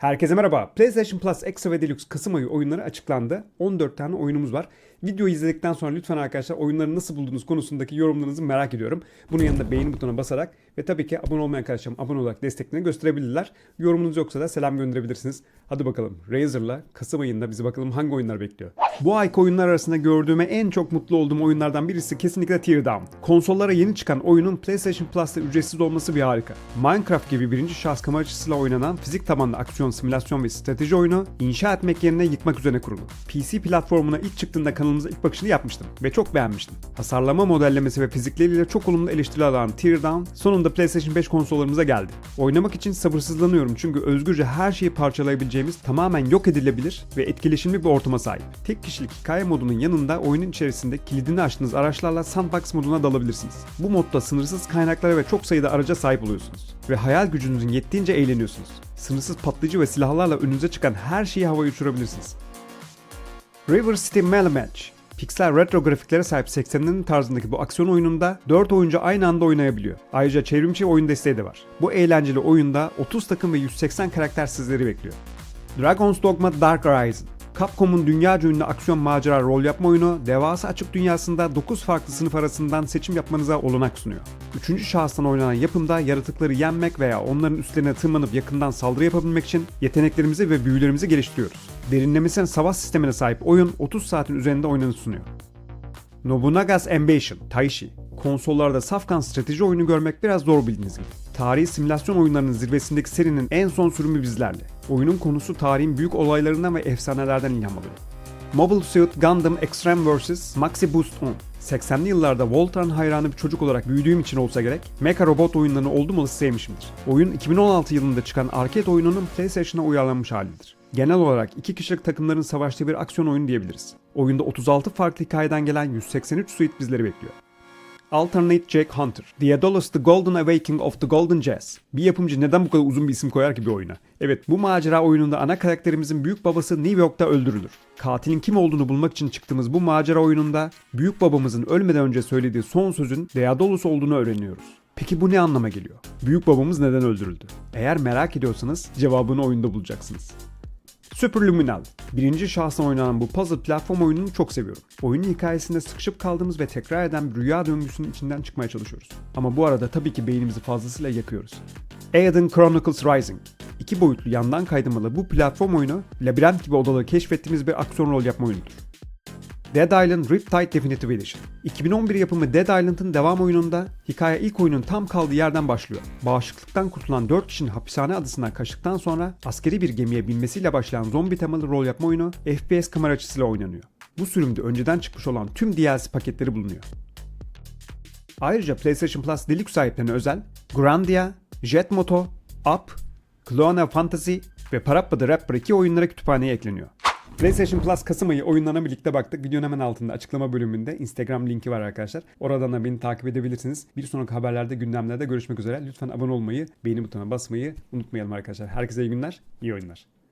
Herkese merhaba. PlayStation Plus Extra ve Deluxe Kasım ayı oyunları açıklandı. 14 tane oyunumuz var. Videoyu izledikten sonra lütfen arkadaşlar oyunları nasıl buldunuz konusundaki yorumlarınızı merak ediyorum. Bunun yanında beğeni butonuna basarak ve tabii ki abone olmayan arkadaşlarım abone olarak desteklerini gösterebilirler. Yorumunuz yoksa da selam gönderebilirsiniz. Hadi bakalım Razer'la Kasım ayında bizi bakalım hangi oyunlar bekliyor. Bu ayki oyunlar arasında gördüğüme en çok mutlu olduğum oyunlardan birisi kesinlikle Teardown. Konsollara yeni çıkan oyunun PlayStation Plus'ta ücretsiz olması bir harika. Minecraft gibi birinci şahıs kamera açısıyla oynanan fizik tabanlı aksiyon, simülasyon ve strateji oyunu inşa etmek yerine yıkmak üzerine kurulu. PC platformuna ilk çıktığında kanalımıza ilk bakışını yapmıştım ve çok beğenmiştim. Hasarlama modellemesi ve fizikleriyle çok olumlu eleştiri alan Teardown sonunda PlayStation 5 konsollarımıza geldi. Oynamak için sabırsızlanıyorum çünkü özgürce her şeyi parçalayabileceğimiz tamamen yok edilebilir ve etkileşimli bir ortama sahip. Tek kişilik hikaye modunun yanında oyunun içerisinde kilidini açtığınız araçlarla sandbox moduna dalabilirsiniz. Bu modda sınırsız kaynaklara ve çok sayıda araca sahip oluyorsunuz. Ve hayal gücünüzün yettiğince eğleniyorsunuz. Sınırsız patlayıcı ve silahlarla önünüze çıkan her şeyi havaya uçurabilirsiniz. River City Melee Match Pixel retro grafiklere sahip 80'lerin tarzındaki bu aksiyon oyununda 4 oyuncu aynı anda oynayabiliyor. Ayrıca çevrimçi oyun desteği de var. Bu eğlenceli oyunda 30 takım ve 180 karakter sizleri bekliyor. Dragon's Dogma Dark Horizon Capcom'un dünyaca ünlü aksiyon macera rol yapma oyunu, devasa açık dünyasında 9 farklı sınıf arasından seçim yapmanıza olanak sunuyor. Üçüncü şahıstan oynanan yapımda yaratıkları yenmek veya onların üstlerine tırmanıp yakından saldırı yapabilmek için yeteneklerimizi ve büyülerimizi geliştiriyoruz. Derinlemesine savaş sistemine sahip oyun 30 saatin üzerinde oynanış sunuyor. Nobunaga's Ambition, Taishi. Konsollarda safkan strateji oyunu görmek biraz zor bildiğiniz gibi. Tarihi simülasyon oyunlarının zirvesindeki serinin en son sürümü bizlerle. Oyunun konusu tarihin büyük olaylarından ve efsanelerden ilham alıyor. Mobile Suit Gundam Extreme vs. Maxi Boost 10. 80'li yıllarda Voltron hayranı bir çocuk olarak büyüdüğüm için olsa gerek, mecha robot oyunlarını oldum olası sevmişimdir. Oyun 2016 yılında çıkan arcade oyununun PlayStation'a uyarlanmış halidir. Genel olarak iki kişilik takımların savaştığı bir aksiyon oyunu diyebiliriz. Oyunda 36 farklı hikayeden gelen 183 suite bizleri bekliyor. Alternate Jack Hunter. The Adolos The Golden Awakening of the Golden Jazz. Bir yapımcı neden bu kadar uzun bir isim koyar ki bir oyuna? Evet bu macera oyununda ana karakterimizin büyük babası New York'ta öldürülür. Katilin kim olduğunu bulmak için çıktığımız bu macera oyununda büyük babamızın ölmeden önce söylediği son sözün Deadolos olduğunu öğreniyoruz. Peki bu ne anlama geliyor? Büyük babamız neden öldürüldü? Eğer merak ediyorsanız cevabını oyunda bulacaksınız. Superluminal. Birinci şahsına oynanan bu puzzle platform oyununu çok seviyorum. Oyunun hikayesinde sıkışıp kaldığımız ve tekrar eden bir rüya döngüsünün içinden çıkmaya çalışıyoruz. Ama bu arada tabii ki beynimizi fazlasıyla yakıyoruz. Aedan Chronicles Rising. İki boyutlu yandan kaydırmalı bu platform oyunu labirent gibi odaları keşfettiğimiz bir aksiyon rol yapma oyunudur. Dead Island Riptide Definitive Edition. 2011 yapımı Dead Island'ın devam oyununda hikaye ilk oyunun tam kaldığı yerden başlıyor. Bağışıklıktan kurtulan 4 kişinin hapishane adasından kaçtıktan sonra askeri bir gemiye binmesiyle başlayan zombi temalı rol yapma oyunu FPS kamera açısıyla oynanıyor. Bu sürümde önceden çıkmış olan tüm DLC paketleri bulunuyor. Ayrıca PlayStation Plus Deluxe sahiplerine özel Grandia, Jet Moto, Up, Clone Fantasy ve Parappa the Rapper 2 oyunlara kütüphaneye ekleniyor. PlayStation Plus Kasım ayı oyunlarına birlikte baktık. Videonun hemen altında açıklama bölümünde Instagram linki var arkadaşlar. Oradan da beni takip edebilirsiniz. Bir sonraki haberlerde, gündemlerde görüşmek üzere. Lütfen abone olmayı, beğeni butonuna basmayı unutmayalım arkadaşlar. Herkese iyi günler, iyi oyunlar.